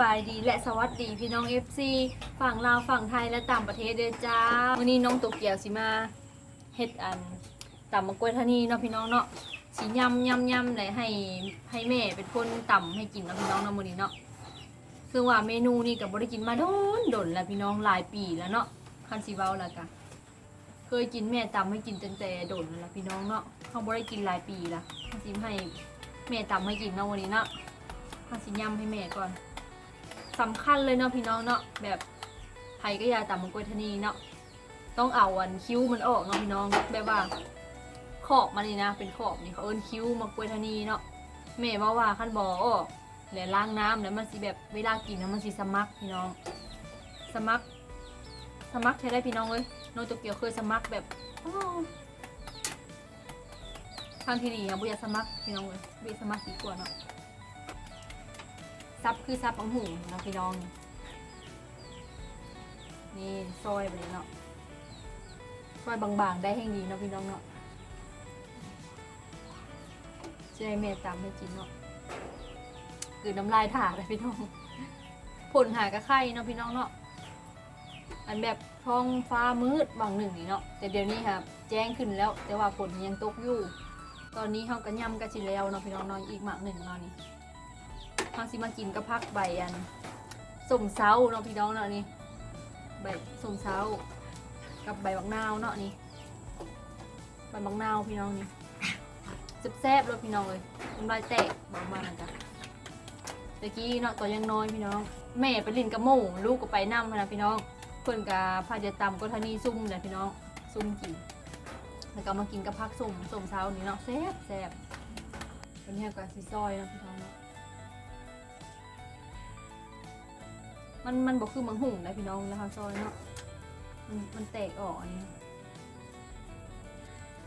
บายดีและสวัสดีพี่น้อง FC ฝั่งลาวฝั่งไทยและต่างประเทศเด้อจ้าวันนี้น้องโตเกียวสิมาเฮ็ดอันตำมะกล้วยทานีเนาะพี่น้องเนาะสิยำยำยำเลยให้ให้แม่เป็นคนตำให้กินเนาะพี่น้องเนาะมื้อนี้เนาะซึ่งว่าเมนูนี้ก็บ่ได้กินมาโดนโดนแล้วพี่น้องหลายปีแล้วเนาะคันสิเว้าแล้วก็เคยกินแม่ตำให้กินตั้งแต่โดนแล้วพี่น้องเนาะเฮาบ่ได้กินหลายปีละคันสิให้แม่ตำให้กินเนาะวันนี้เนาะข้าสิยำให้แม่ก่อน สำคัญเลยเนาะพี่น้องเนาะแบบไทยก็ยาตำมังกรทนีเนาะต้องเอาอันคิ้วมันออกเนาะพี่น้องแบบว่าขอบมันนี่นะ เป็นขอบนี่เขาเอิ้นคิ้วมังกรทนีเนาะแม่มาว่าขั้นบอออกแล้วล้างน้ำแล้วมันสิแบบเวลากินแล้วมันสิสมักพี่น้อง สมักสมักใช้ได้พี่น้องเลยโนโตเกียวเคยสมักแบบอ้าวทางที่ดีอะบุยาสมักพี่น้องเลยบุยสมักดีกว่าเนาะ ซับคือซับของหูนะพี่น้อง นี่ซอยไปเลยเนาะซอยบางๆ ได้แห่งดีเนาะพี่น้องเนาะจะให้แม่ตำให้กินเนาะคือน้ำลายถ่าเลยพี่น้องผลหากระไข่เนาะพี่น้องเนาะอันแบบท้องฟ้ามืดบางหนึ่งนี่เนาะแต่เดี๋ยวนี้ครับแจ้งขึ้นแล้ว แต่ว่าฝนยังตกอยู่ ตอนนี้เขาก็ย่ำกระชิแล้วเนาะพี่น้องนาะอีกหมากหนึ่งเนาะนี่ ทางสิมากินกับพักใบอันส้มเซาเนาะพี่น้องเนาะนี่ใบส้มเซากับใบบักนาวเนาะนี่ใบบักนาวพี่น้องนี่แซ่บๆเลยพี่น้องเลยน้ำลายแตกบอกมานะจ๊ะตะกี้เนาะตอนยังน้อยพี่น้อง แม่ไปลินกับหมูลูกก็ไปนั่มนะพี่น้องเพื่อนกับพาจะตำก็ทานี่ซุ่มเลยพี่น้องซุ่มกินแล้วก็มากินกับพักส้มส้มเซานี่เนาะแซ่บแซ่บวันนี้กับซีซอยนะพี่น้อง มันมันบอกคือมังหุ่งนะพี่น้องแล้วเขาซอยเนาะมันมันแตกออกอันนี้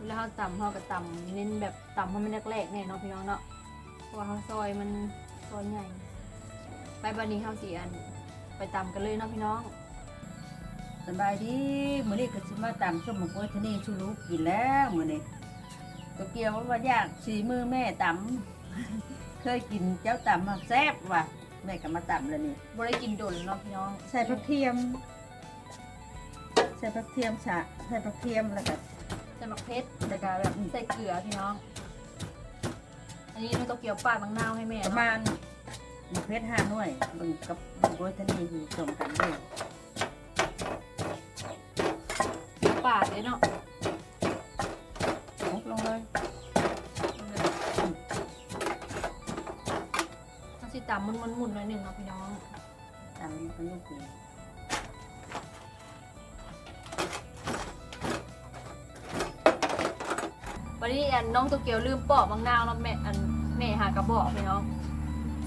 แล้วเขาต่ำเขาก็ต่ำเน้นแบบต่ำให้มันแรกๆเนี่ยเนาะพี่น้องเนาะเพราะว่าเขาซอยมันซอยใหญ่ ไปบันนี้เขาสีอัน ไปต่ำกันเลยเนาะพี่น้องสบายดีมื้อนี้ก็สิมาตำส้มหมกกล้วยทะนี่ชูลูกกินแล้วมื้อนี้ก็เกี่ยวว่ายากสีมือแม่ตำเคยกินเจ้าตำมาแซ่บว่ะ แม่ก็มาตำแล้วนี่ บ่ได้กินโดนเนาะพี่น้องใส่ผักเทียม ใส่ผักเทียมฉะใส่ผักเทียมแล้วก็ใส่มะเพชรแต่ก็แบบใส่เกลือพี่น้อง อันนี้เราต้องเกี่ยวปาดบางนาวให้แม่ประเนาะมาณมะเพชรห้าหน่วยเบิ่งกับหมกกล้วยทะนี่คือสมกันด้วยเกี่ยวปาดเลยเนาะาสิตำมันๆๆหน่อยหนึ่งเนาะพี่น้องตำเป็นลูกนี่วันนี้อันน้องโตัวเกียวลืมปอกบางนาวเนาะแม่อันแม่หากระบอกพี่น้อง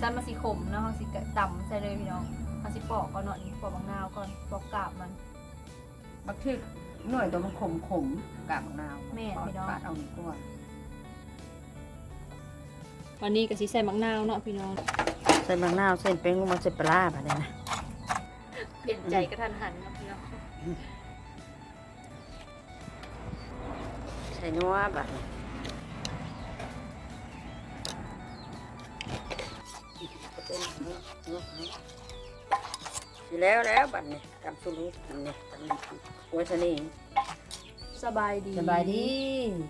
ซันมาสิขมเนาะเขาสิกะตำใส่เลยพี่น้องเขาสิปอกก่อนเนาะนี่ปอกบางนาวก่อนปอกกาบมันบักทึกหน่วยตัวมันขมขมๆกาบมะนาวแม่พี่น้องปาดเอาดีกว่าวันนี้ก็สิใส่บางนาวเนาะพี่น้อง ใส่มะนาวเส้นเป็นลงมาใส่ปลาร้าแบบนี้นะเปลี่ยนใจกระทันหันเนาะพี่น้องใส่นัวแบบนี้สิแล้วแล้วบัดนี้ตำสุรุกินเนี่ยตำหัวชะนีสบายดี สบายดี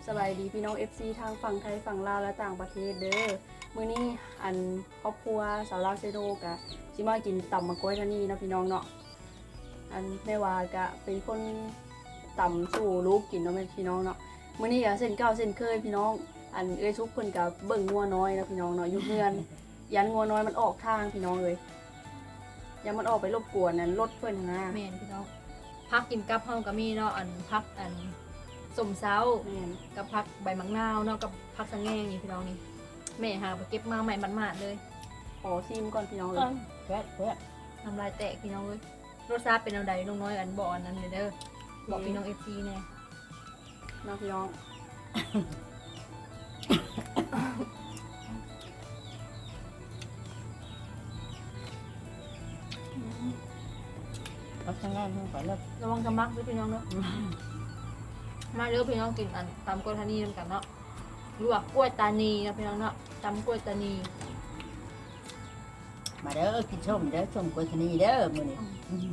สบายดีพี่น้อง FC ทางฝั่งไทยฝั่งลาวและต่างประเทศเด้อ มื้อนี้อันครอบครัวสาวลาวเซโดกะสิมากินตำมะกล้วยทานี่เนาะพี่น้องเนาะอันแม่วากะเป็นคนตำสู่ลูกกินเนาะแม่พี่น้องเนาะมื้อนี้ก็เส้นเก่าเส้นเคยพี่น้อง อันเอ้ยทุกคนก็เบิ่งงัวน้อยเนาะพี่น้องเนาะอยู่เฮือน ยันงัวน้อยมันออกทางพี่น้องเลยยันมันออกไปรบกวนนั่นรถเพิ่นนะแม่นพี่น้องพักกินกับเฮาก็มีเนาะอันพักอันสมเซาแม่น กับพักใบมังนาวเนาะกับพักสังแงงนี่พี่น้องนี่ แม่หาไปเก็บมาใหม่มันมาดๆเลยขอชิมก่อนพี่น้องเลยแป๊ะแป๊ะน้ำลายแตกพี่น้องเลยรสชาติเป็นเอาใดน้องน้อยอันบอกอันนั้นเด้อเด้อบอกพี่น้องเอฟซีแน่เนาะพี่น้องเอาข้างล่างลงไปแล้วระวังจะมักด้วยพี่น้องเนาะมาเด้อพี่น้องกินอันตำกล้วยทานีนำกันเนาะ ลวกกล้วยตานีเนาะพี่น้องเนาะตำกล้วยตานีมาเด้อกินส้มเด้อส้มกล้วยชะนีเด้อมื้อนี้อืม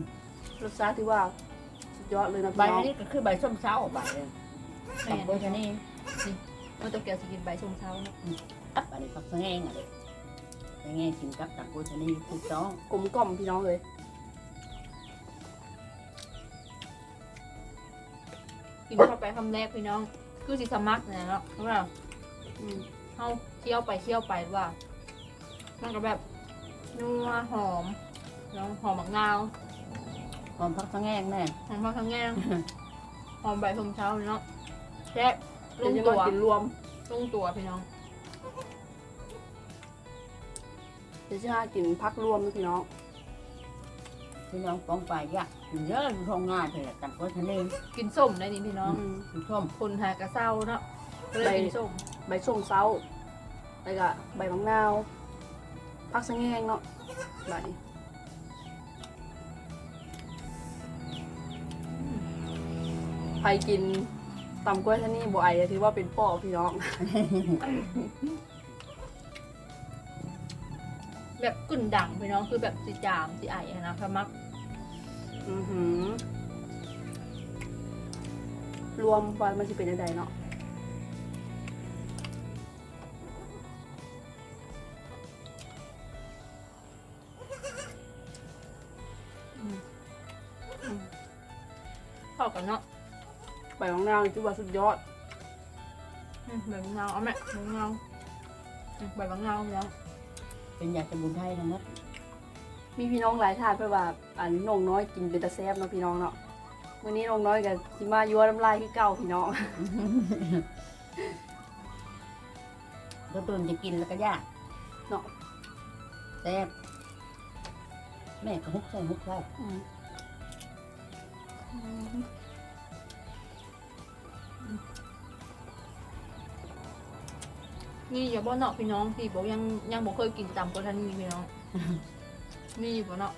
รสชาติที่ว่าสุดยอดเลยนะใบพี่น้องนี้ก็คือใบส้มเช้าใบเลยแม่กับกล้วยชะนีน้องตัวเกียวสิกินใบชงเช้าเนาะอับอันนี้ผักสะแงงอะเลยสะแงงกินกับตักกล้วยชะนีถูกต้องกลมกล่อมพี่น้องเลยกินเข้าไปคำแรกพี่น้อง คือสิสมักเนี่ยเนาะเพราะว่า อืมเฮาเคี่ยวไปเคี่ยวไปว่า มันก็แบบนัวหอม แล้วหอมมะนาวหอมผักสะแงงแน่หอมผักทั้งแง่หอมใบชงเช้าเนาะแซ่บลเดี๋ยวงจะตัวมากินรวมลงตัวพี่น้องเดี๋ยวจะมากินพักรวมนะพี่น้อง พี่น้องป้องไปยากกินเยอะอยู่ท้องง่ายเลยตักกล้วยชะนีกินส้มได้นี่พี่น้องอืมกินส้มคนหากระเซ้าเนาะก็เลยกินส้ม ใบส้มเซาแล้วก็ใบมะนาวพักสะแงงเนาะใบใครกินตำกล้วยท่านี่บัวไอถือว่าเป็นปอกพี่น้อง แบบกึ่นดังพี่น้องคือแบบสิจามสิไออะนะพะมักอือหือ รวมวันมันจะเป็นยังไงเนาะ กันเนาะใบมะนาวนี่ถือว่าสุดยอดอืมใบมะนาวเอาแม่ใบมะนาวอืมใบมะนาวแล้ว เป็นยาสมุนไพรทั้งนั้นมีพี่น้องหลายท่านไปว่าอันน้องน้อยกินเป็นตะแซบเนาะพี่น้องเนาะมื้อนี้น้องน้อยกับสิมายัวน้ำลายคือเก่าพี่น้องแล้วตุนจะกินแล้วก็ยากเนาะ แซ่บแม่ก็ฮุกใส่ฮุกใส่อืม นี่อย่าบ่เนาะพี่น้องที่บอกยังยังบ่เคยกินตำกว่าท่านนี่พี่น้องมีอยู่บ่เนาะ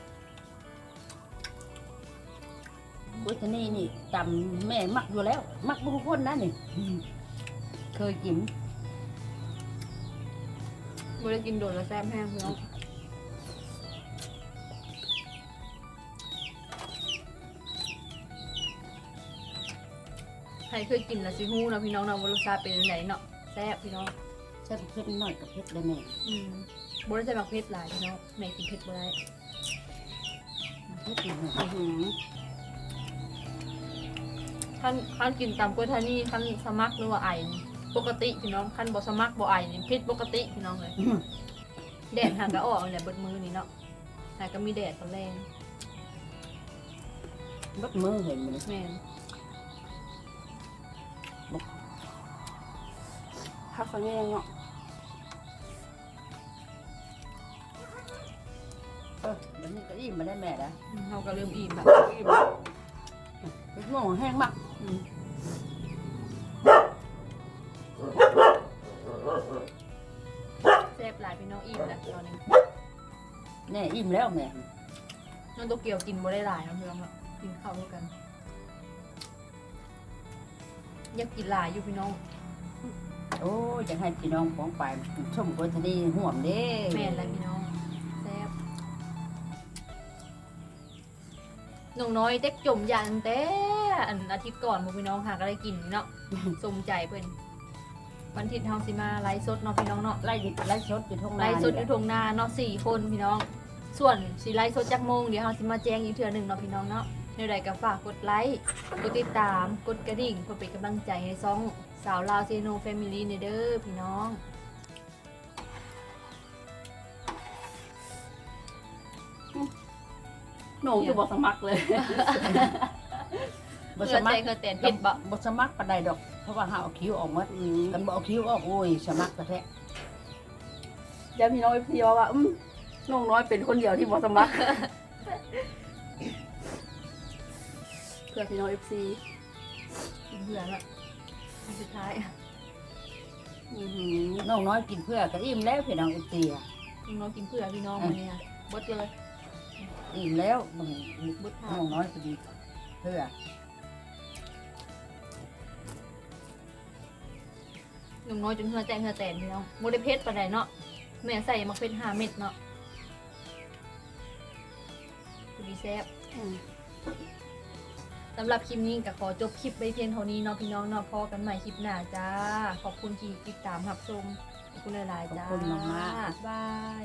กล้วยชะนีนี่จำแม่มักอยู่แล้ว มักบุกคนนะนี่ เคยกินบ่ได้กินโดนแล้วแซ่บแห้งพี่น้อง รเคยกินแล้วสิฮู้เนาะพี่น้องเนาะว่ารสชาติเป็นจังไดเนาะแซ่บพี่น้องใส่เผ็ดหน่อยกับเผ็ดเลยแม่อืมบ่ได้ใส่หมักเผ็ดหลายพี่น้องแม่กินเผ็ดบ่ได้เผ็ดอีกหน่อยอื้อหือคันคันกินตำกล้วยทานี่คันสมักหรือว่าไอนี่ปกติพี่น้องคันบ่สมักบ่ไอนี่ผิดปกติพี่น้องเลย อื้อแดดหากก็ออกเลยเบิดมือนี่เนาะหากก็มีแดดตอนแรง บัดมือเห็นมันแม่น พักสะแงงเนาะเออวันนี้ก็อิ่มมาได้แม่แล้วอืมเราก็เริ่มอิ่มแบบเผ็ดโง่แห้งมากอืมแซ่บหลายพี่น้องอิ่มแล้วตอนนี้แน่อิ่มแล้วแม่น้องโตเกียวกินบ่ได้หลายเนาะพี่น้องเนาะกินข้าวด้วยกันอยากกินหลายอยู่พี่น้อง โอ้ยจะให้พี่น้องของไปชมกล้วยชะนีห่วมเด้แม่นแล้วพี่น้องแซ่บน้องน้อยเต็กจมยานแต่อันอาทิตย์ก่อนหมู่พี่น้องหาก็ได้กินเนาะสมใจเพิ่นวันอาทิตย์เฮาสิมาไลฟ์สดเนาะพี่น้องเนาะไล่ดิไล่สดอยู่ท้องนาไลฟ์สดอยู่ทงนาเนาะสี่คนพี่น้อง ส่วนสิไลฟ์สดจักโมงเดี๋ยวเฮาสิมาแจ้งอีกเทื่อหนึงเนาะพี่น้องเนาะในใดก็ฝากกดไลค์กดติดตามกดกระดิ่งเพื่อเป็นกำลังใจให้ซ่อง สาวลาวเซโนแฟมิลี่เด้อพี่น้อง หนูจะบอกสมัครเลยบ่เพื่สอมัใจครเคยเต้นเผ็ดบ่บ่สมัครปานใดดอก เพราะว่าหาเอาคิ้วออกหมดอืมกันบ่เอาคิ้วออกโอ้ยสมัครก็แท้เดี๋ยวพี่น้องพี่ว่าว่าอืมน้องน้อยเป็นคนเดียวที่บอกสมัครเพื่อพี่น้องเอฟซีกินเบื่อละอัน สุดท้ายอือหือน้องน้อยกินเพื่อก็อิ่มแล้วพี่น้องอุตีอะน้องน้อยกินเพื่อพี่น้องวันนี้ค่ะบดเลยอิ่มแล้วมึงบดน้ทาองน้อยก็ดีเพื่อน้องน้อยจนเหือแตกเหือแตนพี่น้องโมได้เพชรปานใดเนาะแม่ใส่มะเขือห้าเม็ดเนาะแซ่บอืม สำหรับคลิปนี้ก็ขอจบคลิปไปเพียงเท่านี้เนาะพี่น้องเนาะพอกันใหม่คลิปหน้าจ้า ขอบคุณที่ติดตามรับชมขอบคุณหลายๆจ้าขอบคุณมากๆบาย